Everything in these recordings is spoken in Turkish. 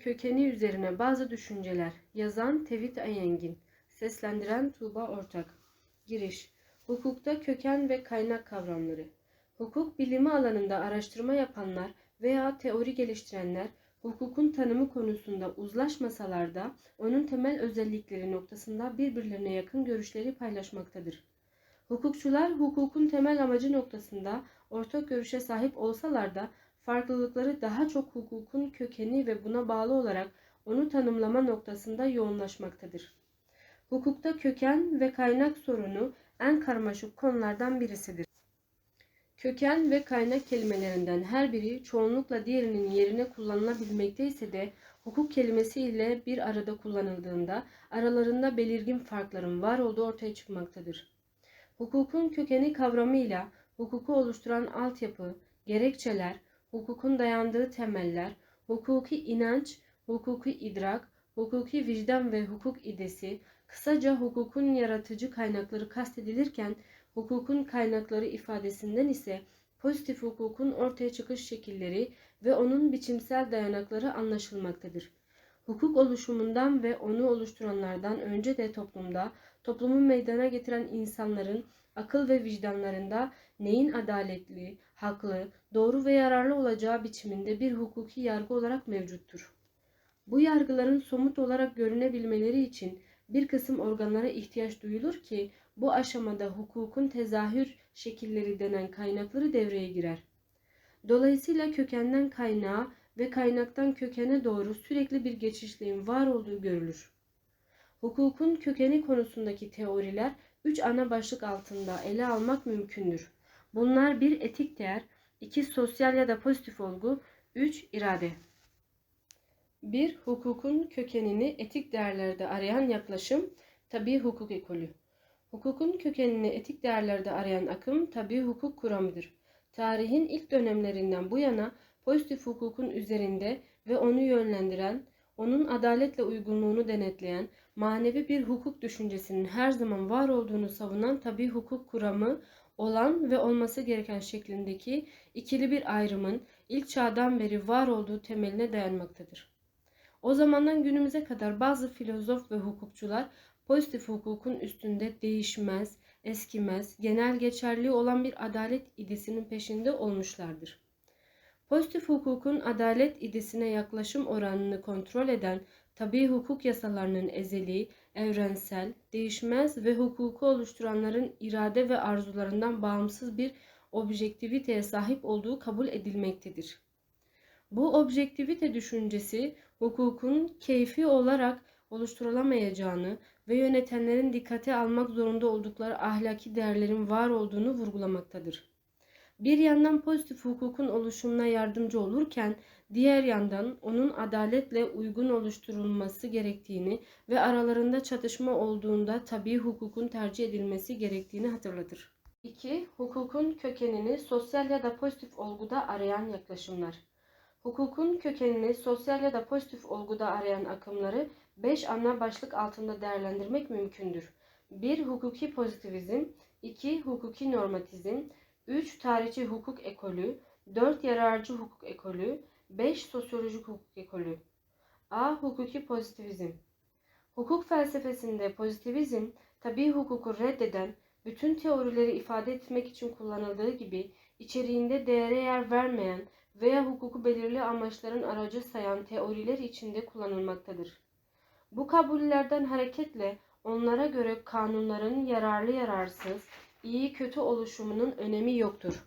kökeni üzerine bazı düşünceler. Yazan Tevhid Ayengin. Seslendiren Tuğba Ortak. Giriş. Hukukta köken ve kaynak kavramları. Hukuk bilimi alanında araştırma yapanlar veya teori geliştirenler hukukun tanımı konusunda uzlaşmasalar da onun temel özellikleri noktasında birbirlerine yakın görüşleri paylaşmaktadır. Hukukçular hukukun temel amacı noktasında ortak görüşe sahip olsalar da farklılıkları daha çok hukukun kökeni ve buna bağlı olarak onu tanımlama noktasında yoğunlaşmaktadır. Hukukta köken ve kaynak sorunu en karmaşık konulardan birisidir. Köken ve kaynak kelimelerinden her biri çoğunlukla diğerinin yerine kullanılabilmekte ise de hukuk kelimesi ile bir arada kullanıldığında aralarında belirgin farkların var olduğu ortaya çıkmaktadır. Hukukun kökeni kavramıyla hukuku oluşturan altyapı, gerekçeler, hukukun dayandığı temeller, hukuki inanç, hukuki idrak, hukuki vicdan ve hukuk idesi, kısaca hukukun yaratıcı kaynakları kastedilirken hukukun kaynakları ifadesinden ise pozitif hukukun ortaya çıkış şekilleri ve onun biçimsel dayanakları anlaşılmaktadır. Hukuk oluşumundan ve onu oluşturanlardan önce de toplumda, toplumu meydana getiren insanların akıl ve vicdanlarında neyin adaletli, haklı, doğru ve yararlı olacağı biçiminde bir hukuki yargı olarak mevcuttur. Bu yargıların somut olarak görünebilmeleri için bir kısım organlara ihtiyaç duyulur ki bu aşamada hukukun tezahür şekilleri denen kaynakları devreye girer. Dolayısıyla kökenden kaynağa ve kaynaktan kökene doğru sürekli bir geçişliğin var olduğu görülür. Hukukun kökeni konusundaki teoriler üç ana başlık altında ele almak mümkündür. Bunlar bir etik değer, iki sosyal ya da pozitif olgu, üç irade. 1. Hukukun kökenini etik değerlerde arayan yaklaşım, tabi hukuk ekolü. Hukukun kökenini etik değerlerde arayan akım tabi hukuk kuramıdır. Tarihin ilk dönemlerinden bu yana pozitif hukukun üzerinde ve onu yönlendiren, onun adaletle uygunluğunu denetleyen, manevi bir hukuk düşüncesinin her zaman var olduğunu savunan tabi hukuk kuramı olan ve olması gereken şeklindeki ikili bir ayrımın ilk çağdan beri var olduğu temeline dayanmaktadır. O zamandan günümüze kadar bazı filozof ve hukukçular pozitif hukukun üstünde değişmez, eskimez, genel geçerli olan bir adalet idesinin peşinde olmuşlardır. Pozitif hukukun adalet idesine yaklaşım oranını kontrol eden tabi hukuk yasalarının ezeli, evrensel, değişmez ve hukuku oluşturanların irade ve arzularından bağımsız bir objektiviteye sahip olduğu kabul edilmektedir. Bu objektivite düşüncesi hukukun keyfi olarak oluşturulamayacağını ve yönetenlerin dikkate almak zorunda oldukları ahlaki değerlerin var olduğunu vurgulamaktadır. Bir yandan pozitif hukukun oluşumuna yardımcı olurken diğer yandan onun adaletle uygun oluşturulması gerektiğini ve aralarında çatışma olduğunda tabi hukukun tercih edilmesi gerektiğini hatırlatır. 2. Hukukun kökenini sosyal ya da pozitif olguda arayan yaklaşımlar. Hukukun kökenini sosyal ya da pozitif olguda arayan akımları 5 ana başlık altında değerlendirmek mümkündür. 1. Hukuki pozitivizm 2. Hukuki normatizm 3. Tarihçi hukuk ekolü 4. Yararcı hukuk ekolü 5. Sosyolojik hukuk ekolü A. Hukuki pozitivizm Hukuk felsefesinde pozitivizm, tabi hukuku reddeden, bütün teorileri ifade etmek için kullanıldığı gibi içeriğinde değere yer vermeyen veya hukuku belirli amaçların aracı sayan teoriler içinde kullanılmaktadır. Bu kabullerden hareketle onlara göre kanunların yararlı yararsız, iyi kötü oluşumunun önemi yoktur.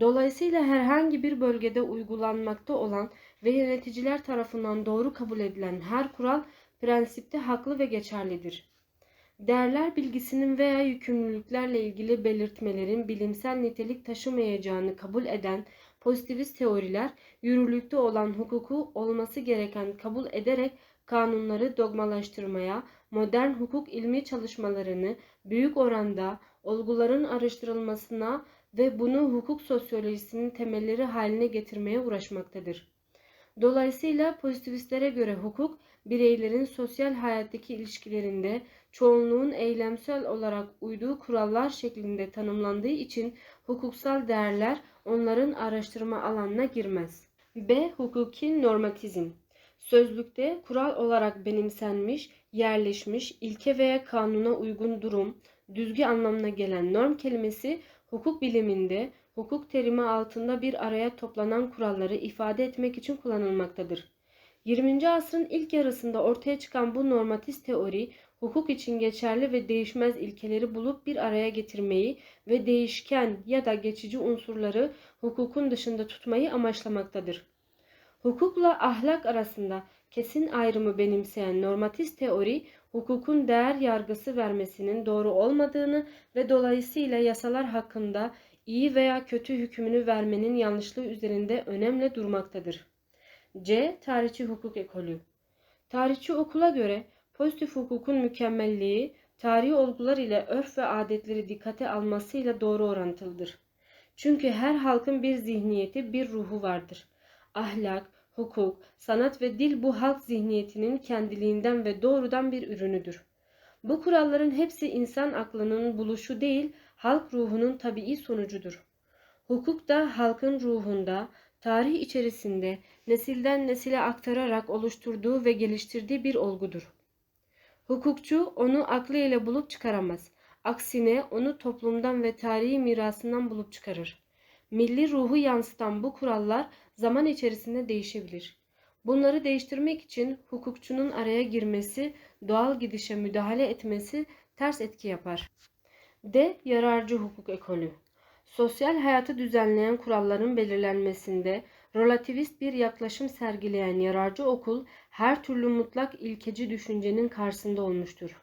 Dolayısıyla herhangi bir bölgede uygulanmakta olan ve yöneticiler tarafından doğru kabul edilen her kural prensipte haklı ve geçerlidir. Değerler bilgisinin veya yükümlülüklerle ilgili belirtmelerin bilimsel nitelik taşımayacağını kabul eden pozitivist teoriler yürürlükte olan hukuku olması gereken kabul ederek kanunları dogmalaştırmaya, modern hukuk ilmi çalışmalarını büyük oranda olguların araştırılmasına ve bunu hukuk sosyolojisinin temelleri haline getirmeye uğraşmaktadır. Dolayısıyla pozitivistlere göre hukuk, bireylerin sosyal hayattaki ilişkilerinde çoğunluğun eylemsel olarak uyduğu kurallar şeklinde tanımlandığı için hukuksal değerler onların araştırma alanına girmez. B. Hukuki normatizm Sözlükte kural olarak benimsenmiş, yerleşmiş, ilke veya kanuna uygun durum, düzgü anlamına gelen norm kelimesi hukuk biliminde hukuk terimi altında bir araya toplanan kuralları ifade etmek için kullanılmaktadır. 20. asrın ilk yarısında ortaya çıkan bu normatist teori hukuk için geçerli ve değişmez ilkeleri bulup bir araya getirmeyi ve değişken ya da geçici unsurları hukukun dışında tutmayı amaçlamaktadır. Hukukla ahlak arasında kesin ayrımı benimseyen normatist teori, hukukun değer yargısı vermesinin doğru olmadığını ve dolayısıyla yasalar hakkında iyi veya kötü hükmünü vermenin yanlışlığı üzerinde önemli durmaktadır. C. Tarihçi hukuk ekolü Tarihçi okula göre pozitif hukukun mükemmelliği, tarihi olgular ile örf ve adetleri dikkate almasıyla doğru orantılıdır. Çünkü her halkın bir zihniyeti, bir ruhu vardır. Ahlak, hukuk, sanat ve dil bu halk zihniyetinin kendiliğinden ve doğrudan bir ürünüdür. Bu kuralların hepsi insan aklının buluşu değil, halk ruhunun tabii sonucudur. Hukuk da halkın ruhunda, tarih içerisinde nesilden nesile aktararak oluşturduğu ve geliştirdiği bir olgudur. Hukukçu onu aklıyla bulup çıkaramaz. Aksine onu toplumdan ve tarihi mirasından bulup çıkarır. Milli ruhu yansıtan bu kurallar zaman içerisinde değişebilir. Bunları değiştirmek için hukukçunun araya girmesi, doğal gidişe müdahale etmesi ters etki yapar. D. Yararcı hukuk ekolü. Sosyal hayatı düzenleyen kuralların belirlenmesinde relativist bir yaklaşım sergileyen yararcı okul her türlü mutlak ilkeci düşüncenin karşısında olmuştur.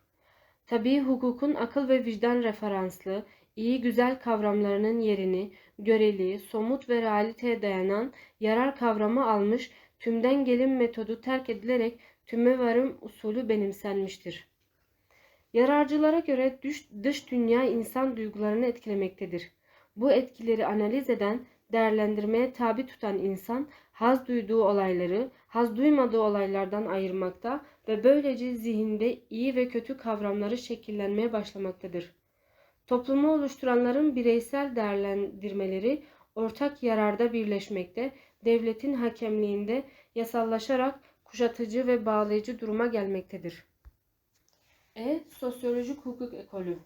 Tabii hukukun akıl ve vicdan referanslı, iyi güzel kavramlarının yerini göreli, somut ve realiteye dayanan yarar kavramı almış, tümden gelim metodu terk edilerek tüme varım usulü benimsenmiştir. Yararcılara göre dış, dış dünya insan duygularını etkilemektedir. Bu etkileri analiz eden, değerlendirmeye tabi tutan insan haz duyduğu olayları haz duymadığı olaylardan ayırmakta ve böylece zihinde iyi ve kötü kavramları şekillenmeye başlamaktadır. Toplumu oluşturanların bireysel değerlendirmeleri ortak yararda birleşmekte, devletin hakemliğinde yasallaşarak kuşatıcı ve bağlayıcı duruma gelmektedir. E. Sosyolojik hukuk ekolü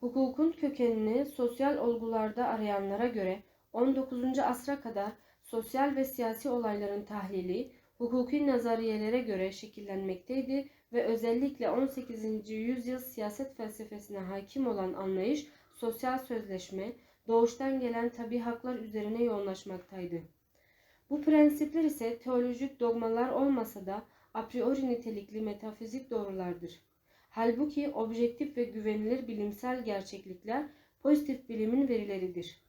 Hukukun kökenini sosyal olgularda arayanlara göre 19. asra kadar sosyal ve siyasi olayların tahlili hukuki nazariyelere göre şekillenmekteydi ve özellikle 18. yüzyıl siyaset felsefesine hakim olan anlayış sosyal sözleşme, doğuştan gelen tabi haklar üzerine yoğunlaşmaktaydı. Bu prensipler ise teolojik dogmalar olmasa da a priori nitelikli metafizik doğrulardır. Halbuki objektif ve güvenilir bilimsel gerçeklikler pozitif bilimin verileridir.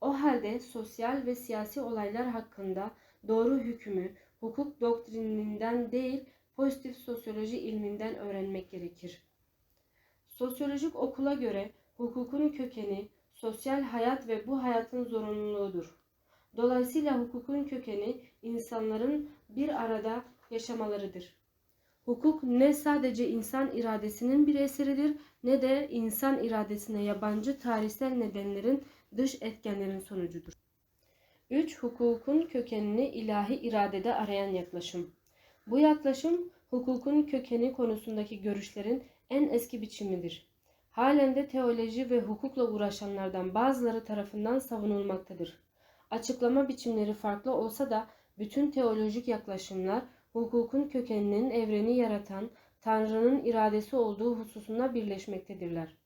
O halde sosyal ve siyasi olaylar hakkında doğru hükmü hukuk doktrininden değil pozitif sosyoloji ilminden öğrenmek gerekir. Sosyolojik okula göre hukukun kökeni sosyal hayat ve bu hayatın zorunluluğudur. Dolayısıyla hukukun kökeni insanların bir arada yaşamalarıdır. Hukuk ne sadece insan iradesinin bir eseridir ne de insan iradesine yabancı tarihsel nedenlerin dış etkenlerin sonucudur. 3. Hukukun kökenini ilahi iradede arayan yaklaşım. Bu yaklaşım hukukun kökeni konusundaki görüşlerin en eski biçimidir. Halen de teoloji ve hukukla uğraşanlardan bazıları tarafından savunulmaktadır. Açıklama biçimleri farklı olsa da bütün teolojik yaklaşımlar hukukun kökeninin evreni yaratan Tanrı'nın iradesi olduğu hususunda birleşmektedirler.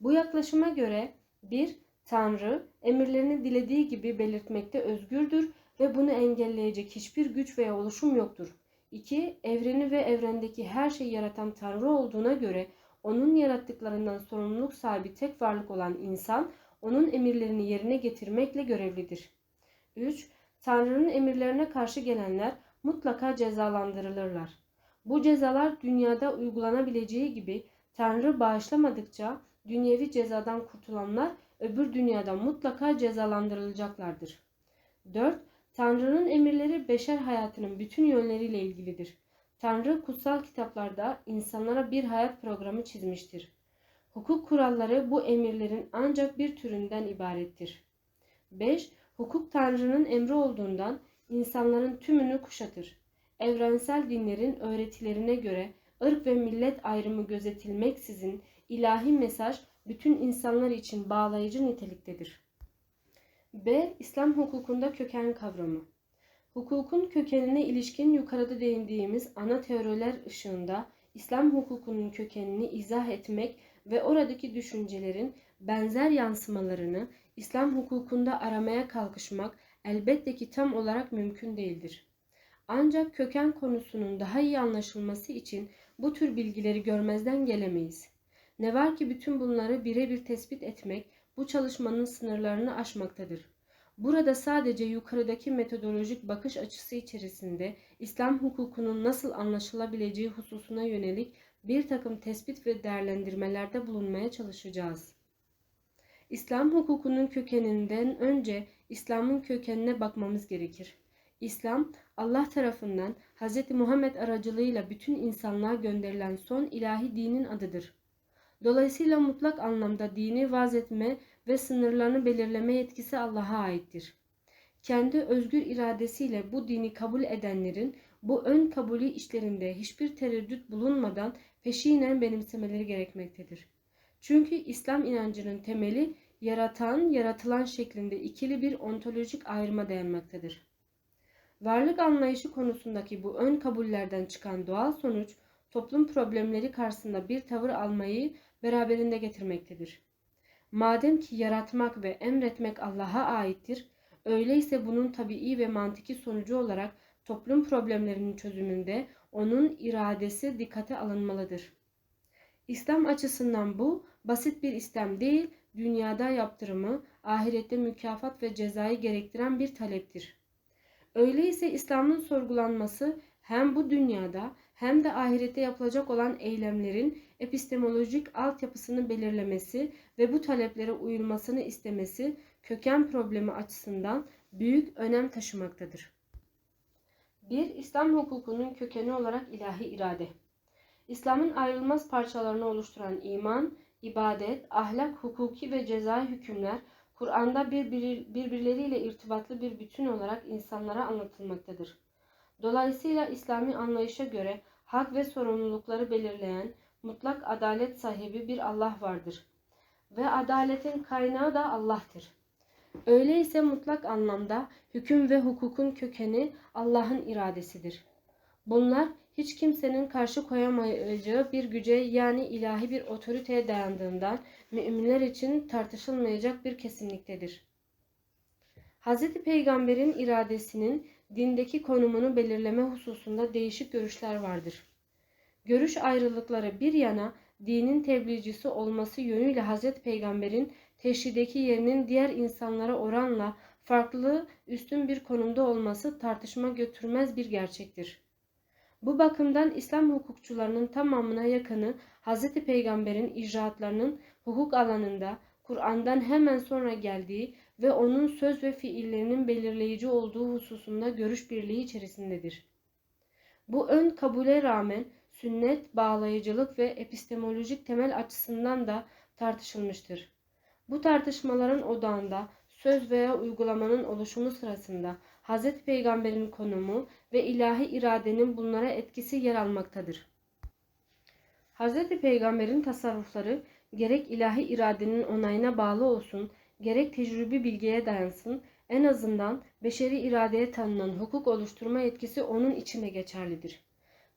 Bu yaklaşıma göre 1. Tanrı emirlerini dilediği gibi belirtmekte özgürdür ve bunu engelleyecek hiçbir güç veya oluşum yoktur. 2. Evreni ve evrendeki her şeyi yaratan Tanrı olduğuna göre onun yarattıklarından sorumluluk sahibi tek varlık olan insan onun emirlerini yerine getirmekle görevlidir. 3. Tanrı'nın emirlerine karşı gelenler mutlaka cezalandırılırlar. Bu cezalar dünyada uygulanabileceği gibi Tanrı bağışlamadıkça dünyevi cezadan kurtulanlar öbür dünyada mutlaka cezalandırılacaklardır. 4. Tanrı'nın emirleri beşer hayatının bütün yönleriyle ilgilidir. Tanrı kutsal kitaplarda insanlara bir hayat programı çizmiştir. Hukuk kuralları bu emirlerin ancak bir türünden ibarettir. 5. Hukuk Tanrı'nın emri olduğundan insanların tümünü kuşatır. evrensel dinlerin öğretilerine göre ırk ve millet ayrımı gözetilmeksizin ilahi mesaj bütün insanlar için bağlayıcı niteliktedir. B. İslam hukukunda köken kavramı. Hukukun kökenine ilişkin yukarıda değindiğimiz ana teoriler ışığında İslam hukukunun kökenini izah etmek ve oradaki düşüncelerin benzer yansımalarını İslam hukukunda aramaya kalkışmak elbette ki tam olarak mümkün değildir. Ancak köken konusunun daha iyi anlaşılması için bu tür bilgileri görmezden gelemeyiz. Ne var ki bütün bunları birebir tespit etmek bu çalışmanın sınırlarını aşmaktadır. Burada sadece yukarıdaki metodolojik bakış açısı içerisinde İslam hukukunun nasıl anlaşılabileceği hususuna yönelik bir takım tespit ve değerlendirmelerde bulunmaya çalışacağız. İslam hukukunun kökeninden önce İslam'ın kökenine bakmamız gerekir. İslam, Allah tarafından Hz. Muhammed aracılığıyla bütün insanlığa gönderilen son ilahi dinin adıdır. Dolayısıyla mutlak anlamda dini vaz etme ve sınırlarını belirleme yetkisi Allah'a aittir. Kendi özgür iradesiyle bu dini kabul edenlerin bu ön kabulü işlerinde hiçbir tereddüt bulunmadan peşinen benimsemeleri gerekmektedir. Çünkü İslam inancının temeli yaratan, yaratılan şeklinde ikili bir ontolojik ayrıma dayanmaktadır. Varlık anlayışı konusundaki bu ön kabullerden çıkan doğal sonuç toplum problemleri karşısında bir tavır almayı beraberinde getirmektedir. Madem ki yaratmak ve emretmek Allah'a aittir, öyleyse bunun tabii ve mantiki sonucu olarak toplum problemlerinin çözümünde onun iradesi dikkate alınmalıdır. İslam açısından bu basit bir istem değil, dünyada yaptırımı, ahirette mükafat ve cezayı gerektiren bir taleptir. Öyleyse İslam'ın sorgulanması hem bu dünyada hem de ahirette yapılacak olan eylemlerin epistemolojik altyapısını belirlemesi ve bu taleplere uyulmasını istemesi köken problemi açısından büyük önem taşımaktadır. 1. İslam hukukunun kökeni olarak ilahi irade. İslam'ın ayrılmaz parçalarını oluşturan iman, ibadet, ahlak, hukuki ve cezai hükümler Kur'an'da birbir, birbirleriyle irtibatlı bir bütün olarak insanlara anlatılmaktadır. Dolayısıyla İslami anlayışa göre hak ve sorumlulukları belirleyen mutlak adalet sahibi bir Allah vardır. Ve adaletin kaynağı da Allah'tır. Öyleyse mutlak anlamda hüküm ve hukukun kökeni Allah'ın iradesidir. Bunlar hiç kimsenin karşı koyamayacağı bir güce yani ilahi bir otoriteye dayandığından müminler için tartışılmayacak bir kesinliktedir. Hz. Peygamber'in iradesinin dindeki konumunu belirleme hususunda değişik görüşler vardır. Görüş ayrılıkları bir yana dinin tebliğcisi olması yönüyle Hz. Peygamber'in teşhideki yerinin diğer insanlara oranla farklı, üstün bir konumda olması tartışma götürmez bir gerçektir. Bu bakımdan İslam hukukçularının tamamına yakını Hz. Peygamber'in icraatlarının hukuk alanında Kur'an'dan hemen sonra geldiği ve onun söz ve fiillerinin belirleyici olduğu hususunda görüş birliği içerisindedir. Bu ön kabule rağmen sünnet, bağlayıcılık ve epistemolojik temel açısından da tartışılmıştır. Bu tartışmaların odağında söz veya uygulamanın oluşumu sırasında Hz. Peygamber'in konumu ve ilahi iradenin bunlara etkisi yer almaktadır. Hz. Peygamber'in tasarrufları gerek ilahi iradenin onayına bağlı olsun, gerek tecrübi bilgiye dayansın, en azından beşeri iradeye tanınan hukuk oluşturma etkisi onun içinde geçerlidir.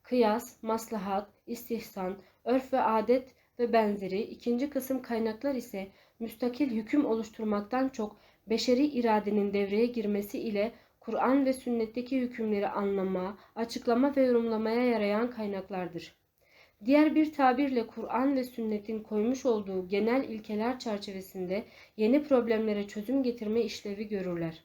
Kıyas, maslahat, istihsan, örf ve adet ve benzeri ikinci kısım kaynaklar ise müstakil hüküm oluşturmaktan çok beşeri iradenin devreye girmesi ile Kur'an ve sünnetteki hükümleri anlama, açıklama ve yorumlamaya yarayan kaynaklardır. Diğer bir tabirle Kur'an ve sünnetin koymuş olduğu genel ilkeler çerçevesinde yeni problemlere çözüm getirme işlevi görürler.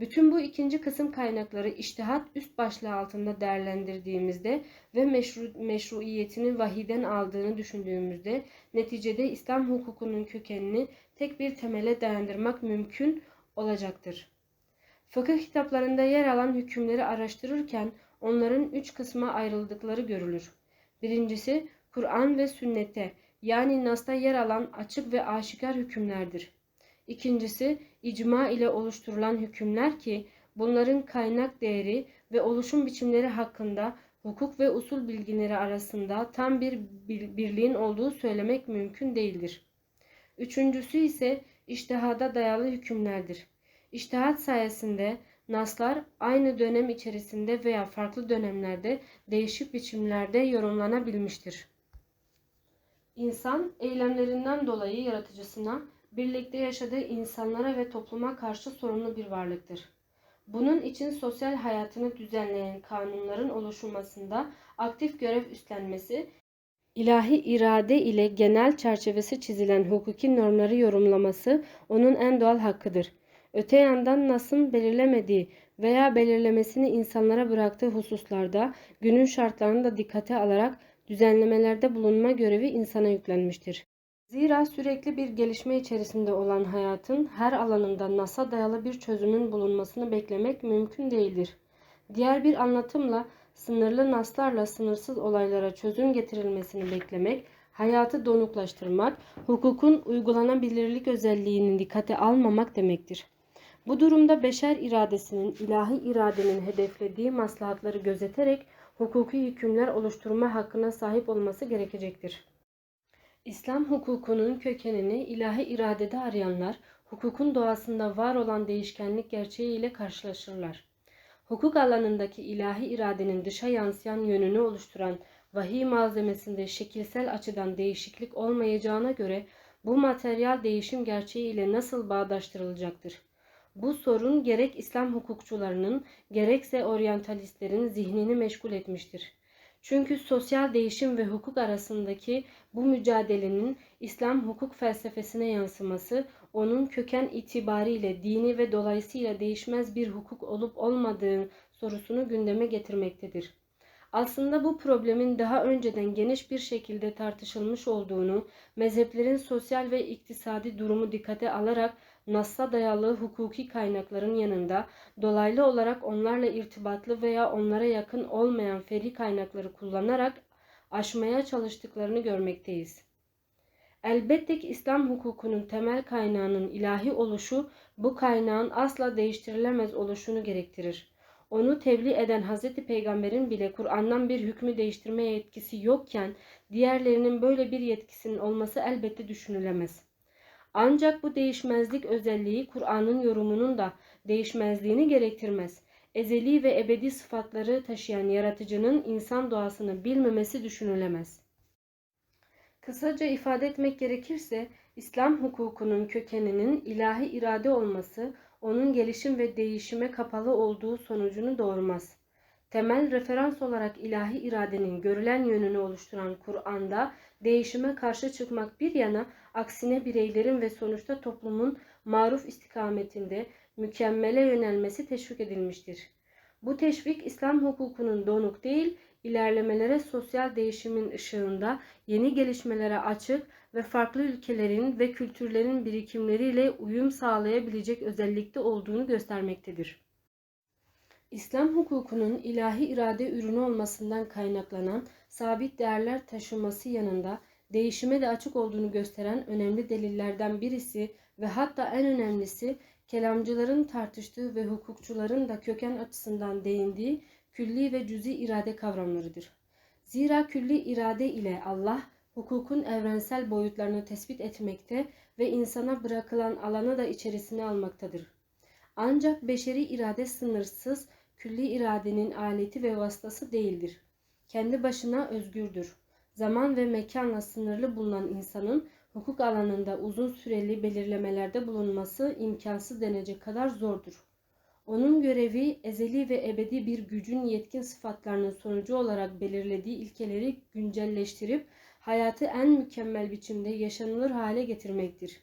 Bütün bu ikinci kısım kaynakları iştihat üst başlığı altında değerlendirdiğimizde ve meşru, meşruiyetini vahiden aldığını düşündüğümüzde neticede İslam hukukunun kökenini tek bir temele dayandırmak mümkün olacaktır. Fıkıh kitaplarında yer alan hükümleri araştırırken onların üç kısma ayrıldıkları görülür. Birincisi Kur'an ve sünnete yani Nas'ta yer alan açık ve aşikar hükümlerdir. İkincisi icma ile oluşturulan hükümler ki bunların kaynak değeri ve oluşum biçimleri hakkında hukuk ve usul bilginleri arasında tam bir- birliğin olduğu söylemek mümkün değildir. Üçüncüsü ise iştihada dayalı hükümlerdir. İştihat sayesinde naslar aynı dönem içerisinde veya farklı dönemlerde değişik biçimlerde yorumlanabilmiştir. İnsan eylemlerinden dolayı yaratıcısına, birlikte yaşadığı insanlara ve topluma karşı sorumlu bir varlıktır. Bunun için sosyal hayatını düzenleyen kanunların oluşmasında aktif görev üstlenmesi, ilahi irade ile genel çerçevesi çizilen hukuki normları yorumlaması onun en doğal hakkıdır. Öte yandan Nas'ın belirlemediği veya belirlemesini insanlara bıraktığı hususlarda günün şartlarını da dikkate alarak düzenlemelerde bulunma görevi insana yüklenmiştir. Zira sürekli bir gelişme içerisinde olan hayatın her alanında Nas'a dayalı bir çözümün bulunmasını beklemek mümkün değildir. Diğer bir anlatımla sınırlı naslarla sınırsız olaylara çözüm getirilmesini beklemek, hayatı donuklaştırmak, hukukun uygulanabilirlik özelliğini dikkate almamak demektir. Bu durumda beşer iradesinin ilahi iradenin hedeflediği maslahatları gözeterek hukuki hükümler oluşturma hakkına sahip olması gerekecektir. İslam hukukunun kökenini ilahi iradede arayanlar, hukukun doğasında var olan değişkenlik gerçeğiyle karşılaşırlar. Hukuk alanındaki ilahi iradenin dışa yansıyan yönünü oluşturan vahiy malzemesinde şekilsel açıdan değişiklik olmayacağına göre bu materyal değişim gerçeği ile nasıl bağdaştırılacaktır? Bu sorun gerek İslam hukukçularının gerekse oryantalistlerin zihnini meşgul etmiştir. Çünkü sosyal değişim ve hukuk arasındaki bu mücadelenin İslam hukuk felsefesine yansıması onun köken itibariyle dini ve dolayısıyla değişmez bir hukuk olup olmadığı sorusunu gündeme getirmektedir. Aslında bu problemin daha önceden geniş bir şekilde tartışılmış olduğunu, mezheplerin sosyal ve iktisadi durumu dikkate alarak Nas'a dayalı hukuki kaynakların yanında dolaylı olarak onlarla irtibatlı veya onlara yakın olmayan feri kaynakları kullanarak aşmaya çalıştıklarını görmekteyiz. Elbette ki İslam hukukunun temel kaynağının ilahi oluşu bu kaynağın asla değiştirilemez oluşunu gerektirir. Onu tebliğ eden Hz. Peygamber'in bile Kur'an'dan bir hükmü değiştirme yetkisi yokken diğerlerinin böyle bir yetkisinin olması elbette düşünülemez. Ancak bu değişmezlik özelliği Kur'an'ın yorumunun da değişmezliğini gerektirmez. Ezeli ve ebedi sıfatları taşıyan yaratıcının insan doğasını bilmemesi düşünülemez. Kısaca ifade etmek gerekirse İslam hukukunun kökeninin ilahi irade olması onun gelişim ve değişime kapalı olduğu sonucunu doğurmaz. Temel referans olarak ilahi iradenin görülen yönünü oluşturan Kur'an'da değişime karşı çıkmak bir yana aksine bireylerin ve sonuçta toplumun maruf istikametinde mükemmele yönelmesi teşvik edilmiştir. Bu teşvik İslam hukukunun donuk değil, ilerlemelere sosyal değişimin ışığında yeni gelişmelere açık ve farklı ülkelerin ve kültürlerin birikimleriyle uyum sağlayabilecek özellikte olduğunu göstermektedir. İslam hukukunun ilahi irade ürünü olmasından kaynaklanan sabit değerler taşıması yanında değişime de açık olduğunu gösteren önemli delillerden birisi ve hatta en önemlisi kelamcıların tartıştığı ve hukukçuların da köken açısından değindiği külli ve cüzi irade kavramlarıdır. Zira külli irade ile Allah hukukun evrensel boyutlarını tespit etmekte ve insana bırakılan alanı da içerisine almaktadır. Ancak beşeri irade sınırsız, külli iradenin aleti ve vasıtası değildir. Kendi başına özgürdür. Zaman ve mekanla sınırlı bulunan insanın hukuk alanında uzun süreli belirlemelerde bulunması imkansız denecek kadar zordur. Onun görevi ezeli ve ebedi bir gücün yetkin sıfatlarının sonucu olarak belirlediği ilkeleri güncelleştirip hayatı en mükemmel biçimde yaşanılır hale getirmektir.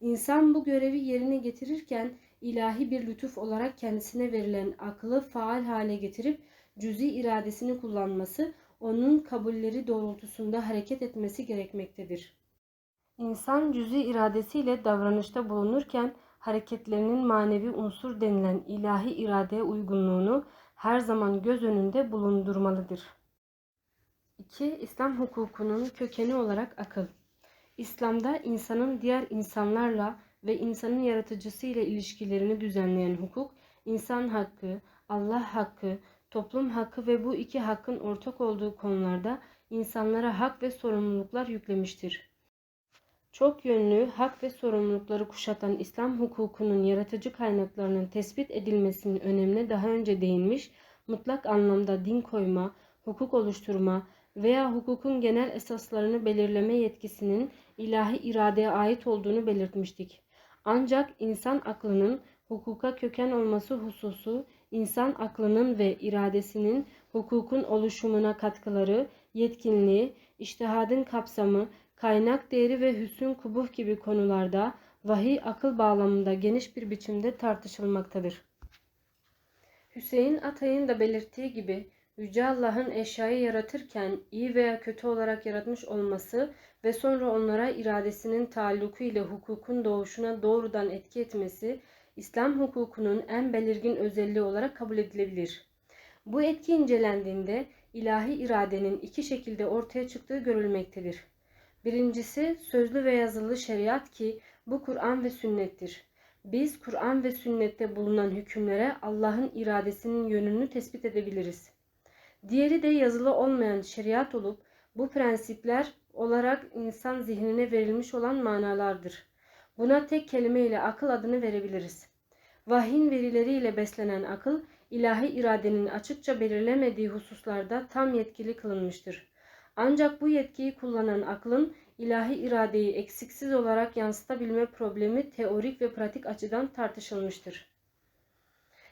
İnsan bu görevi yerine getirirken ilahi bir lütuf olarak kendisine verilen aklı faal hale getirip cüzi iradesini kullanması, onun kabulleri doğrultusunda hareket etmesi gerekmektedir. İnsan cüzi iradesiyle davranışta bulunurken hareketlerinin manevi unsur denilen ilahi iradeye uygunluğunu her zaman göz önünde bulundurmalıdır. 2. İslam hukukunun kökeni olarak akıl. İslam'da insanın diğer insanlarla ve insanın yaratıcısı ile ilişkilerini düzenleyen hukuk, insan hakkı, Allah hakkı, toplum hakkı ve bu iki hakkın ortak olduğu konularda insanlara hak ve sorumluluklar yüklemiştir. Çok yönlü hak ve sorumlulukları kuşatan İslam hukukunun yaratıcı kaynaklarının tespit edilmesinin önemine daha önce değinmiş, mutlak anlamda din koyma, hukuk oluşturma veya hukukun genel esaslarını belirleme yetkisinin ilahi iradeye ait olduğunu belirtmiştik. Ancak insan aklının hukuka köken olması hususu, insan aklının ve iradesinin hukukun oluşumuna katkıları, yetkinliği, iştihadın kapsamı, kaynak değeri ve hüsn kubuh gibi konularda vahiy akıl bağlamında geniş bir biçimde tartışılmaktadır. Hüseyin Atay'ın da belirttiği gibi Yüce Allah'ın eşyayı yaratırken iyi veya kötü olarak yaratmış olması ve sonra onlara iradesinin taalluku ile hukukun doğuşuna doğrudan etki etmesi İslam hukukunun en belirgin özelliği olarak kabul edilebilir. Bu etki incelendiğinde ilahi iradenin iki şekilde ortaya çıktığı görülmektedir. Birincisi sözlü ve yazılı şeriat ki bu Kur'an ve sünnettir. Biz Kur'an ve sünnette bulunan hükümlere Allah'ın iradesinin yönünü tespit edebiliriz. Diğeri de yazılı olmayan şeriat olup bu prensipler olarak insan zihnine verilmiş olan manalardır. Buna tek kelimeyle akıl adını verebiliriz. Vahyin verileriyle beslenen akıl, ilahi iradenin açıkça belirlemediği hususlarda tam yetkili kılınmıştır. Ancak bu yetkiyi kullanan aklın ilahi iradeyi eksiksiz olarak yansıtabilme problemi teorik ve pratik açıdan tartışılmıştır.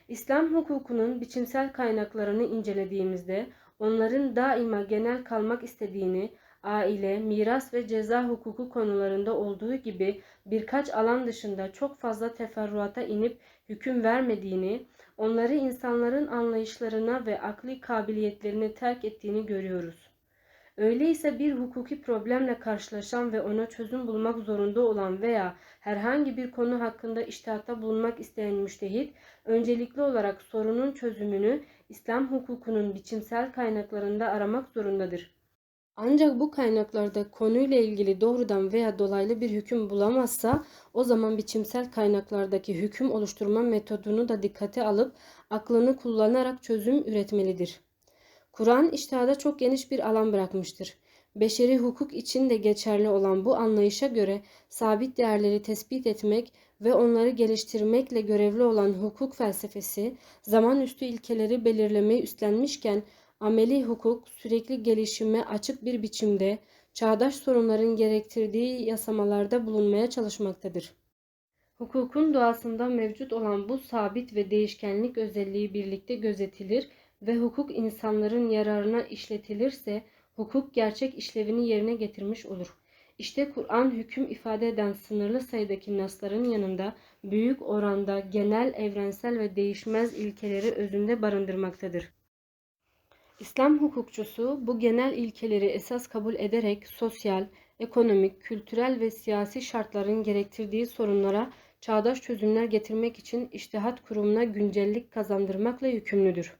İslam hukukunun biçimsel kaynaklarını incelediğimizde onların daima genel kalmak istediğini, aile, miras ve ceza hukuku konularında olduğu gibi birkaç alan dışında çok fazla teferruata inip hüküm vermediğini, onları insanların anlayışlarına ve akli kabiliyetlerine terk ettiğini görüyoruz. Öyleyse bir hukuki problemle karşılaşan ve ona çözüm bulmak zorunda olan veya herhangi bir konu hakkında iştihatta bulunmak isteyen müştehit, öncelikli olarak sorunun çözümünü İslam hukukunun biçimsel kaynaklarında aramak zorundadır. Ancak bu kaynaklarda konuyla ilgili doğrudan veya dolaylı bir hüküm bulamazsa o zaman biçimsel kaynaklardaki hüküm oluşturma metodunu da dikkate alıp aklını kullanarak çözüm üretmelidir. Kur'an iştihada çok geniş bir alan bırakmıştır. Beşeri hukuk için de geçerli olan bu anlayışa göre sabit değerleri tespit etmek ve onları geliştirmekle görevli olan hukuk felsefesi, zaman üstü ilkeleri belirlemeyi üstlenmişken ameli hukuk sürekli gelişime açık bir biçimde çağdaş sorunların gerektirdiği yasamalarda bulunmaya çalışmaktadır. Hukukun doğasında mevcut olan bu sabit ve değişkenlik özelliği birlikte gözetilir ve hukuk insanların yararına işletilirse hukuk gerçek işlevini yerine getirmiş olur. İşte Kur'an hüküm ifade eden sınırlı sayıdaki nasların yanında büyük oranda genel, evrensel ve değişmez ilkeleri özünde barındırmaktadır. İslam hukukçusu bu genel ilkeleri esas kabul ederek sosyal, ekonomik, kültürel ve siyasi şartların gerektirdiği sorunlara çağdaş çözümler getirmek için iştihat kurumuna güncellik kazandırmakla yükümlüdür.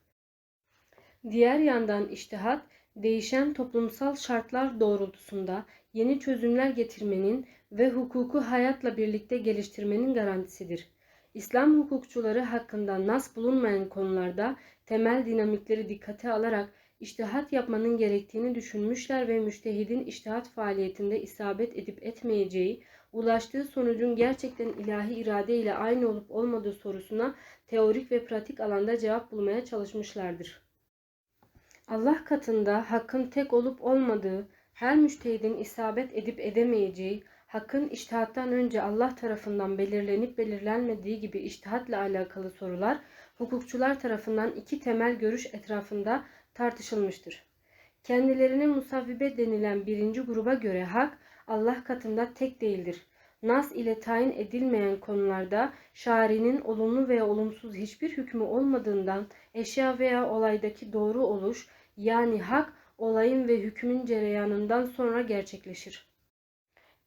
Diğer yandan iştihat, değişen toplumsal şartlar doğrultusunda yeni çözümler getirmenin ve hukuku hayatla birlikte geliştirmenin garantisidir. İslam hukukçuları hakkında nas bulunmayan konularda temel dinamikleri dikkate alarak iştihat yapmanın gerektiğini düşünmüşler ve müştehidin iştihat faaliyetinde isabet edip etmeyeceği, ulaştığı sonucun gerçekten ilahi irade ile aynı olup olmadığı sorusuna teorik ve pratik alanda cevap bulmaya çalışmışlardır. Allah katında hakkın tek olup olmadığı, her müştehidin isabet edip edemeyeceği, hakkın iştihattan önce Allah tarafından belirlenip belirlenmediği gibi iştihatla alakalı sorular hukukçular tarafından iki temel görüş etrafında tartışılmıştır. Kendilerine musavvibe denilen birinci gruba göre hak Allah katında tek değildir. Nas ile tayin edilmeyen konularda şarinin olumlu veya olumsuz hiçbir hükmü olmadığından eşya veya olaydaki doğru oluş yani hak olayın ve hükmün cereyanından sonra gerçekleşir.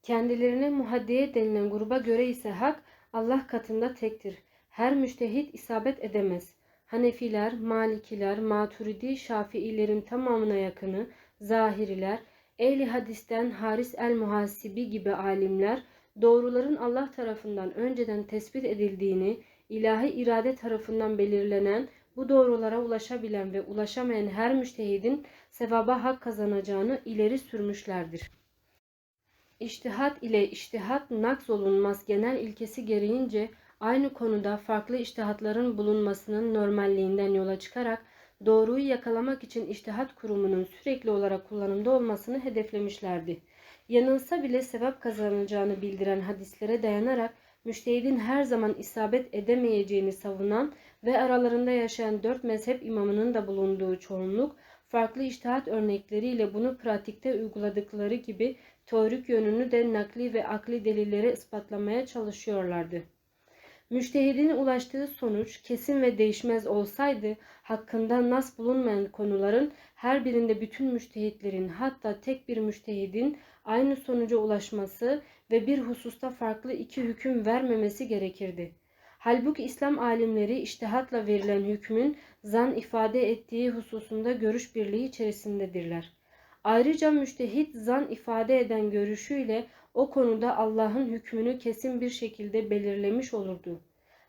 Kendilerine muhaddiye denilen gruba göre ise hak Allah katında tektir. Her müştehit isabet edemez. Hanefiler, Malikiler, Maturidi, Şafiilerin tamamına yakını, Zahiriler, Ehli hadisten Haris el-Muhasibi gibi alimler doğruların Allah tarafından önceden tespit edildiğini, ilahi irade tarafından belirlenen bu doğrulara ulaşabilen ve ulaşamayan her müştehidin sevaba hak kazanacağını ileri sürmüşlerdir. İçtihat ile içtihat nakz olunmaz genel ilkesi gereğince aynı konuda farklı içtihatların bulunmasının normalliğinden yola çıkarak doğruyu yakalamak için içtihat kurumunun sürekli olarak kullanımda olmasını hedeflemişlerdi. Yanılsa bile sevap kazanacağını bildiren hadislere dayanarak müştehidin her zaman isabet edemeyeceğini savunan ve aralarında yaşayan dört mezhep imamının da bulunduğu çoğunluk farklı içtihat örnekleriyle bunu pratikte uyguladıkları gibi teorik yönünü de nakli ve akli delillere ispatlamaya çalışıyorlardı. Müştehidin ulaştığı sonuç kesin ve değişmez olsaydı hakkında nas bulunmayan konuların her birinde bütün müştehitlerin hatta tek bir müştehidin aynı sonuca ulaşması ve bir hususta farklı iki hüküm vermemesi gerekirdi. Halbuki İslam alimleri iştihatla verilen hükmün zan ifade ettiği hususunda görüş birliği içerisindedirler. Ayrıca müştehit zan ifade eden görüşüyle o konuda Allah'ın hükmünü kesin bir şekilde belirlemiş olurdu.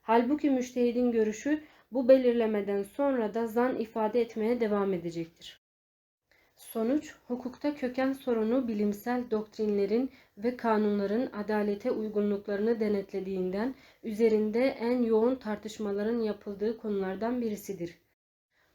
Halbuki müştehidin görüşü bu belirlemeden sonra da zan ifade etmeye devam edecektir. Sonuç, hukukta köken sorunu bilimsel doktrinlerin ve kanunların adalete uygunluklarını denetlediğinden üzerinde en yoğun tartışmaların yapıldığı konulardan birisidir.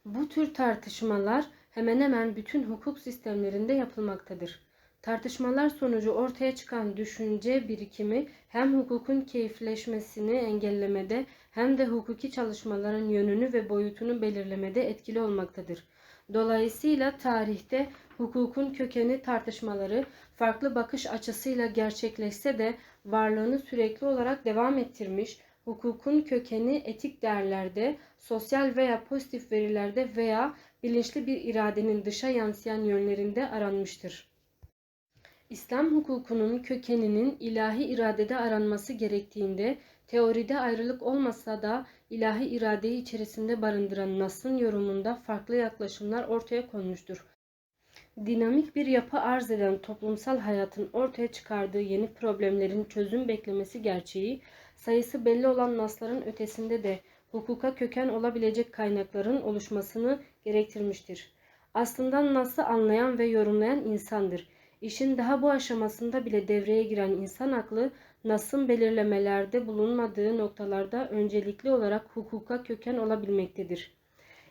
Bu tür tartışmalar hemen hemen bütün hukuk sistemlerinde yapılmaktadır. Tartışmalar sonucu ortaya çıkan düşünce birikimi hem hukukun keyifleşmesini engellemede hem de hukuki çalışmaların yönünü ve boyutunu belirlemede etkili olmaktadır. Dolayısıyla tarihte hukukun kökeni tartışmaları farklı bakış açısıyla gerçekleşse de varlığını sürekli olarak devam ettirmiş, hukukun kökeni etik değerlerde, sosyal veya pozitif verilerde veya bilinçli bir iradenin dışa yansıyan yönlerinde aranmıştır. İslam hukukunun kökeninin ilahi iradede aranması gerektiğinde teoride ayrılık olmasa da ilahi iradeyi içerisinde barındıran Nas'ın yorumunda farklı yaklaşımlar ortaya konmuştur. Dinamik bir yapı arz eden toplumsal hayatın ortaya çıkardığı yeni problemlerin çözüm beklemesi gerçeği, sayısı belli olan Nas'ların ötesinde de hukuka köken olabilecek kaynakların oluşmasını gerektirmiştir. Aslında Nas'ı anlayan ve yorumlayan insandır. İşin daha bu aşamasında bile devreye giren insan aklı, Nas'ın belirlemelerde bulunmadığı noktalarda öncelikli olarak hukuka köken olabilmektedir.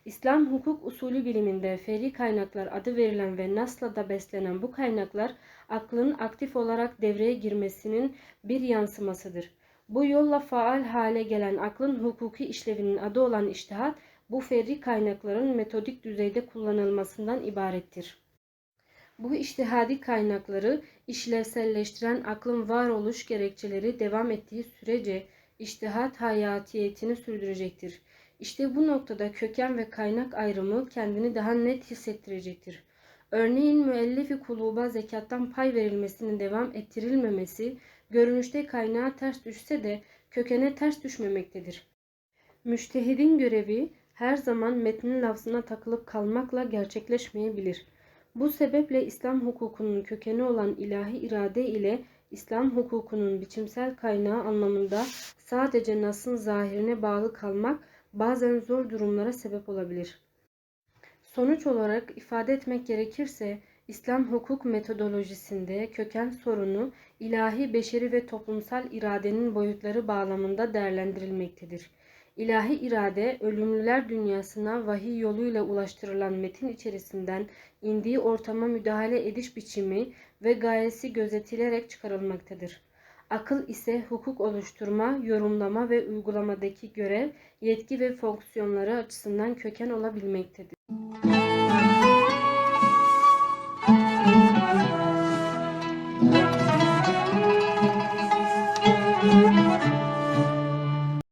İslam hukuk usulü biliminde feri kaynaklar adı verilen ve Nas'la da beslenen bu kaynaklar aklın aktif olarak devreye girmesinin bir yansımasıdır. Bu yolla faal hale gelen aklın hukuki işlevinin adı olan iştihat, bu ferri kaynakların metodik düzeyde kullanılmasından ibarettir. Bu iştihadi kaynakları işlevselleştiren aklın varoluş gerekçeleri devam ettiği sürece iştihat hayatiyetini sürdürecektir. İşte bu noktada köken ve kaynak ayrımı kendini daha net hissettirecektir. Örneğin müellifi kuluba zekattan pay verilmesinin devam ettirilmemesi, görünüşte kaynağa ters düşse de kökene ters düşmemektedir. Müştehidin görevi her zaman metnin lafzına takılıp kalmakla gerçekleşmeyebilir. Bu sebeple İslam hukukunun kökeni olan ilahi irade ile İslam hukukunun biçimsel kaynağı anlamında sadece Nas'ın zahirine bağlı kalmak bazen zor durumlara sebep olabilir. Sonuç olarak ifade etmek gerekirse İslam hukuk metodolojisinde köken sorunu ilahi, beşeri ve toplumsal iradenin boyutları bağlamında değerlendirilmektedir. İlahi irade, ölümlüler dünyasına vahiy yoluyla ulaştırılan metin içerisinden indiği ortama müdahale ediş biçimi ve gayesi gözetilerek çıkarılmaktadır. Akıl ise hukuk oluşturma, yorumlama ve uygulamadaki görev, yetki ve fonksiyonları açısından köken olabilmektedir.